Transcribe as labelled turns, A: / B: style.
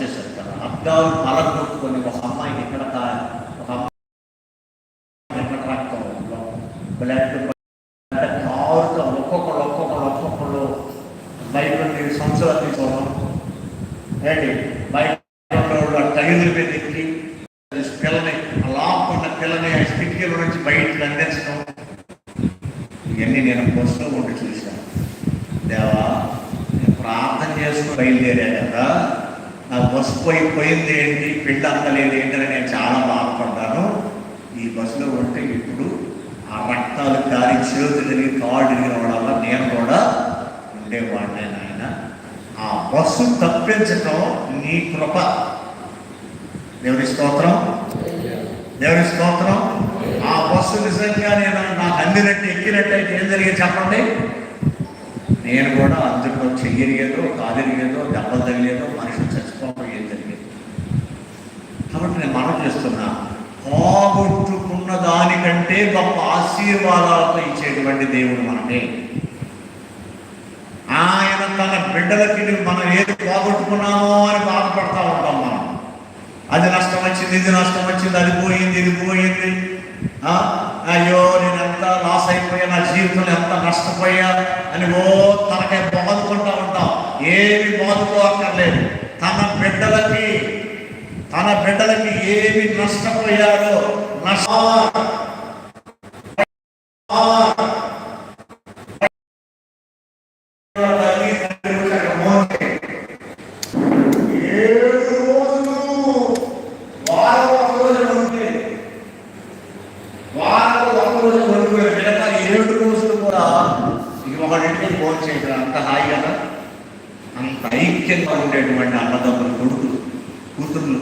A: వచ్చేసారు కదా. అద్దాలు పలగొట్టుకొని ఒక అమ్మాయికి ఎక్కడ ఒక అమ్మాయి ఇక్కడ రక్తం బ్లడ్ కారుతో ఒక్కొక్కరు ఒక్కొక్కరు ఒక్కొక్కరు బయట నుండి సంవత్సరాలు తీసుకోవడం. ఏంటి? బయట తగిలిన మీద ఎక్కి పిల్లని అలా ఉన్న పిల్లని ఆ కిటికీల నుంచి బయటకు అందించడం ఇవన్నీ నేను బస్సులో ఉండి చూశాను. దేవా ప్రార్థన చేసుకుని బయలుదేరా కదా. నా బస్సు పోయి పోయింది ఏంటి? పెళ్ళి అందలేదు ఏంటని నేను చాలా బాధపడ్డాను. ఈ బస్సులో ఉంటే ఇప్పుడు ఆ రక్తాలు కారి చేతులని కాళ్ళు ఇరగడం వల్ల నేను కూడా ఉండేవాడిని నాయన. ఆ బస్సు తప్పించటం నీ కృప. దేవుని స్తోత్రం. దేవుని స్తోత్రం. ఆ బస్సు నిజంగా నేను నాకు అందినట్టు ఎక్కినట్టయితే ఏం జరిగింది చెప్పండి? నేను కూడా అందులో చెయ్యరిగేదో కాదిరిగేదో దెబ్బలు తగిలేదో మనిషి చచ్చిపోవడం ఏం జరిగేది? కాబట్టి నేను మనం చేస్తున్నా పోగొట్టుకున్న దానికంటే గొప్ప ఆశీర్వాదాలతో ఇచ్చేటువంటి దేవుడు మనమే. ఆయన తన బిడ్డలకి మనం ఏది పోగొట్టుకున్నామో అని బాధపడతా ఉంటాం మనం. అది నష్టం వచ్చింది ఇది నష్టం వచ్చింది అది పోయింది ఇది పోయింది. ఆ, అయ్యో నేను అయిపోయా నా జీవితంలో ఎంత నష్టపోయా అని ఓ తనకై బాదుకుంటా ఉంటాం. ఏమి బాదుకోక్కర్లేదు. తన బిడ్డలకి తన బిడ్డలకి ఏమి నష్టపోయారో నష్ట ఇక ఫోన్ చేయడం అంత హాయి కదా? అంత ఐక్యంగా ఉండేటువంటి అన్నదమ్ములు కొడుకులు కూతుర్లు.